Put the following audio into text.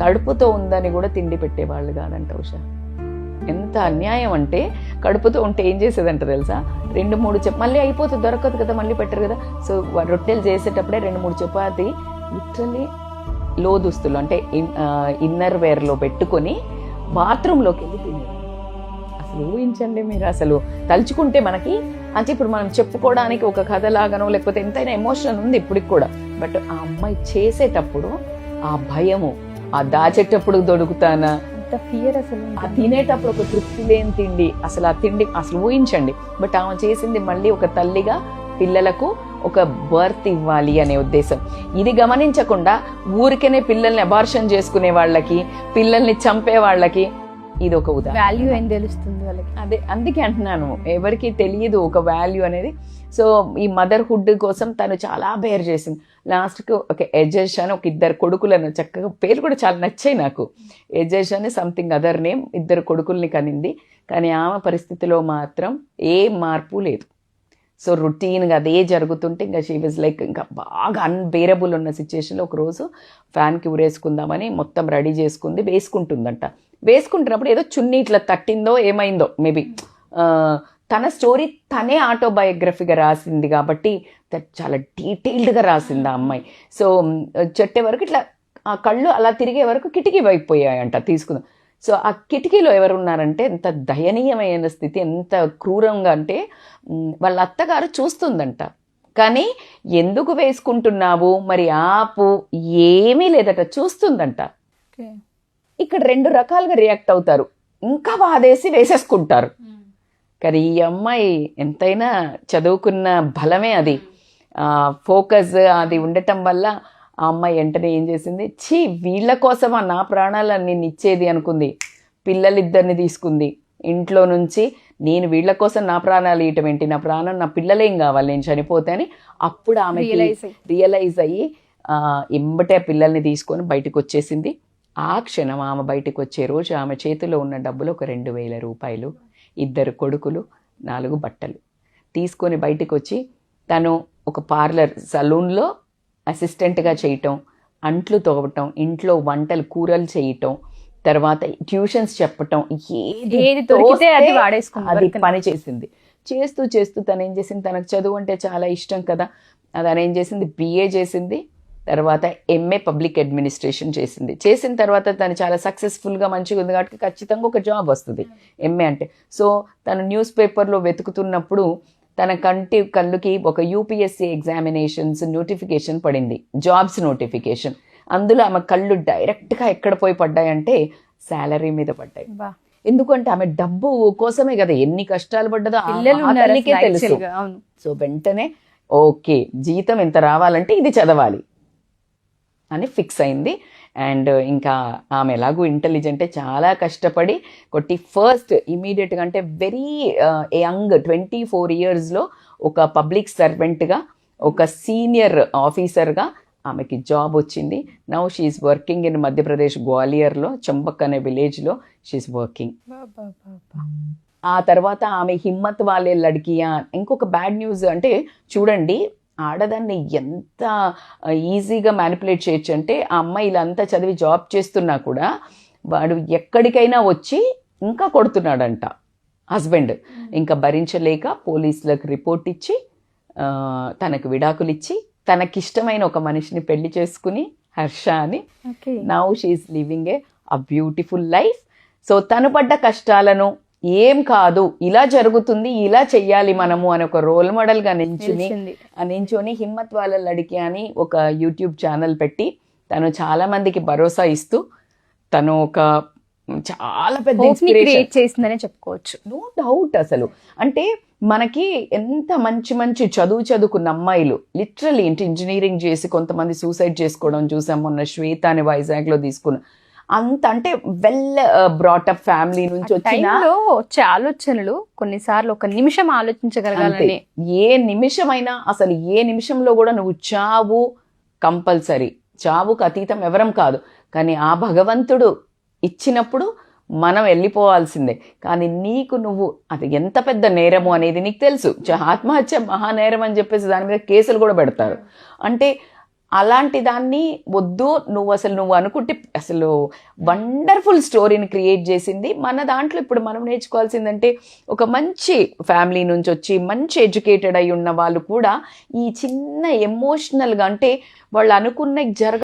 కడుపుతో ఉందని కూడా తిండి పెట్టేవాళ్ళు కాదంట ఉషా. ఎంత అన్యాయం అంటే కడుపుతో ఉంటే ఏం చేసేదంట తెలుసా? రెండు మూడు చెప్ మళ్ళీ అయిపోతుంది దొరకదు కదా మళ్ళీ పెట్టరు కదా. సో రొట్టెలు చేసేటప్పుడే రెండు మూడు చపాతి లిటరలీ లో దుస్తులు అంటే ఇన్ ఇన్నర్ వేర్లో పెట్టుకొని బాత్రూంలోకి వెళ్ళి తినేది. అసలు ఊహించండి మీరు అసలు. తలుచుకుంటే మనకి అంటే ఇప్పుడు మనం చెప్పుకోవడానికి ఒక కథ లాగానో లేకపోతే ఎంతైనా ఎమోషన్ ఉంది ఇప్పటికి కూడా. బట్ ఆ అమ్మాయి చేసేటప్పుడు ఆ భయము ఆ దాచేటప్పుడు దొరుకుతానా అంత ఫియర్ అసలు ఆ. తినేటప్పుడు ఒక తృప్తి లేని తిండి. అసలు ఆ తిండి అసలు ఊహించండి. బట్ ఆమె చేసింది మళ్ళీ ఒక తల్లిగా పిల్లలకు ఒక బర్త్ ఇవ్వాలి అనే ఉద్దేశం. ఇది గమనించకుండా ఊరికనే పిల్లల్ని అబార్షన్ చేసుకునే వాళ్ళకి పిల్లల్ని చంపే వాళ్ళకి ఇది ఒక ఉదాహరణ వాల్యూ ఏం తెలుస్తుంది వాళ్ళకి? అదే అందుకే అంటున్నాను. ఎవరికి తెలియదు ఒక వాల్యూ అనేది. సో ఈ మదర్హుడ్ కోసం తను చాలా బేర్ చేసింది. లాస్ట్కి ఒక ఎజెష్ అని ఒక ఇద్దరు కొడుకులను చక్కగా పేరు కూడా చాలా నచ్చాయి నాకు. ఎజెష్ అని సంథింగ్ అదర్ నేమ్ ఇద్దరు కొడుకుల్ని కనింది. కానీ ఆమె పరిస్థితిలో మాత్రం ఏ మార్పు లేదు. సో రొటీన్గా అదే జరుగుతుంటే ఇంకా షీ వాజ్ లైక్ ఇంకా బాగా అన్బేరబుల్ ఉన్న సిచ్యుయేషన్లో ఒకరోజు ఫ్యాన్కి ఉరేసుకుందామని మొత్తం రెడీ చేసుకుంది వేసుకుంటుందంట. వేసుకుంటున్నప్పుడు ఏదో చున్నీ ఇట్లా తట్టిందో ఏమైందో మేబీ. తన స్టోరీ తనే ఆటోబయోగ్రఫీగా రాసింది కాబట్టి చాలా డీటెయిల్డ్గా రాసింది ఆ అమ్మాయి. సో చెట్టే వరకు ఇట్లా ఆ కళ్ళు అలా తిరిగే వరకు కిటికీ వైపు పోయాయంట తీసుకుందాం. సో ఆ కిటికీలో ఎవరు ఉన్నారంటే ఎంత దయనీయమైన స్థితి ఎంత క్రూరంగా అంటే వాళ్ళ అత్తగారు చూస్తుందంట. కానీ ఎందుకు వేసుకుంటున్నావు? మరి ఆపు ఏమీ లేదట చూస్తుందంట. ఇక్కడ రెండు రకాలుగా రియాక్ట్ అవుతారు. ఇంకా వాదేసి వేసేసుకుంటారు. కానీ ఈ అమ్మాయి ఎంతైనా చదువుకున్న బలమే అది. ఫోకస్ అది ఉండటం వల్ల ఆ అమ్మాయి వెంటనే ఏం చేసింది? ఛీ వీళ్ళ కోసమా నా ప్రాణాలను నేను ఇచ్చేది అనుకుంది. పిల్లలిద్దరిని తీసుకుంది. ఇంట్లో నుంచి నేను వీళ్ళ కోసం నా ప్రాణాలు ఇయటం ఏంటి? నా ప్రాణం నా పిల్లలేం కావాలి? నేను చనిపోతే అని అప్పుడు ఆమె. రియలైజ్ అయ్యి. ఎంబటే ఆ పిల్లల్ని తీసుకొని బయటకు వచ్చేసింది ఆ క్షణం ఆమె బయటకు వచ్చే రోజు ఆమె చేతిలో ఉన్న డబ్బులు ఒక రెండు వేల రూపాయలు ఇద్దరు కొడుకులు నాలుగు బట్టలు. తీసుకొని బయటకు వచ్చి తను ఒక పార్లర్ సలూన్లో అసిస్టెంట్గా చేయటం అంట్లు తోవటం ఇంట్లో వంటలు కూరలు చేయటం తర్వాత ట్యూషన్స్ చెప్పటం ఏది దొరికితే అది వాడేసుకుంది అది పని చేసింది. చేస్తూ చేస్తూ తను ఏం చేసింది? తనకు చదువు అంటే చాలా ఇష్టం కదా. తను ఏం చేసింది బిఏ చేసింది. తర్వాత ఎంఏ పబ్లిక్ అడ్మినిస్ట్రేషన్ చేసింది. చేసిన తర్వాత తను చాలా సక్సెస్ఫుల్గా మంచిగా ఉంది కాబట్టి ఖచ్చితంగా ఒక జాబ్ వస్తుంది ఎంఏ అంటే. సో తను న్యూస్ పేపర్లో వెతుకుతున్నప్పుడు తన కంటి కళ్ళుకి ఒక యూపీఎస్సీ ఎగ్జామినేషన్స్ నోటిఫికేషన్ పడింది. జాబ్స్ నోటిఫికేషన్ అందులో ఆమె కళ్ళు డైరెక్ట్గా ఎక్కడ పోయి పడ్డాయంటే శాలరీ మీద పడ్డాయి. బా. ఎందుకంటే ఆమె డబ్బు కోసమే కదా ఎన్ని కష్టాలు పడ్డదో తెలుసు. సో వెంటనే ఓకే జీతం ఎంత రావాలంటే ఇది చదవాలి. అని ఫిక్స్ అయింది. అండ్ ఇంకా ఆమె ఎలాగూ ఇంటెలిజెంటే చాలా కష్టపడి కొట్టి ఫస్ట్ ఇమీడియట్గా అంటే వెరీ యంగ్ ట్వంటీ ఫోర్ ఇయర్స్లో ఒక పబ్లిక్ సర్వెంట్గా ఒక సీనియర్ ఆఫీసర్గా ఆమెకి జాబ్ వచ్చింది. Now she's working in Madhya Pradesh గ్వాలియర్లో Chambak అనే విలేజ్లో షీఈ్ వర్కింగ్. ఆ తర్వాత ఆమె హిమ్మత్ వాళ్ళే లడికియా. ఇంకొక బ్యాడ్ న్యూస్ అంటే చూడండి ఆడదాన్ని ఎంత ఈజీగా మ్యానిపులేట్ చేయొచ్చు అంటే ఆ అమ్మాయి ఇలా అంతా చదివి జాబ్ చేస్తున్నా కూడా వాడు ఎక్కడికైనా వచ్చి ఇంకా కొడుతున్నాడంట. హస్బెండ్ ఇంకా భరించలేక పోలీసులకు రిపోర్ట్ ఇచ్చి తనకు విడాకులు ఇచ్చి తనకిష్టమైన ఒక మనిషిని పెళ్ళి చేసుకుని హర్ష అని now she's living a a beautiful life so తను పడ్డ కష్టాలను ఏం కాదు ఇలా జరుగుతుంది ఇలా చెయ్యాలి మనము అని ఒక రోల్ మోడల్గా నించుని నించుని హిమ్మత్ వాళ్ళ లడికి అని ఒక యూట్యూబ్ ఛానల్ పెట్టి తను చాలా మందికి భరోసా ఇస్తూ తను ఒక చాలా పెద్ద క్రియేట్ చేసిందనే చెప్పుకోవచ్చు. నో డౌట్ అసలు. అంటే మనకి ఎంత మంచి మంచి చదువు చదువుకున్న అమ్మాయిలు లిటరలీ ఇంటి ఇంజనీరింగ్ చేసి కొంతమంది సూసైడ్ చేసుకోవడం చూసాం మొన్న శ్వేత అని వైజాగ్లో తీసుకున్న అంత అంటే వెల్ బ్రాటప్ ఫ్యామిలీ నుంచి వచ్చిన వచ్చే ఆలోచనలు కొన్నిసార్లు ఒక నిమిషం ఆలోచించగలగాలని ఏ నిమిషమైనా అసలు ఏ నిమిషంలో కూడా నువ్వు చావు కంపల్సరీ. చావుకు అతీతం ఎవరం కాదు. కానీ ఆ భగవంతుడు ఇచ్చినప్పుడు మనం వెళ్ళిపోవాల్సిందే. కానీ నీకు నువ్వు అది ఎంత పెద్ద నేరము అనేది నీకు తెలుసు. ఆత్మహత్య మహానేరం అని చెప్పేసి దాని మీద కేసులు కూడా పెడతారు. అంటే అలాంటి దాన్ని వద్దు నువ్వు అసలు నువ్వు అనుకుంటే అసలు వండర్ఫుల్ స్టోరీని క్రియేట్ చేసింది. మన దాంట్లో ఇప్పుడు మనం నేర్చుకోవాల్సిందంటే ఒక మంచి ఫ్యామిలీ నుంచి వచ్చి మంచి ఎడ్యుకేటెడ్ అయి ఉన్న వాళ్ళు కూడా ఈ చిన్న ఎమోషనల్గా అంటే వాళ్ళు అనుకున్న జరగ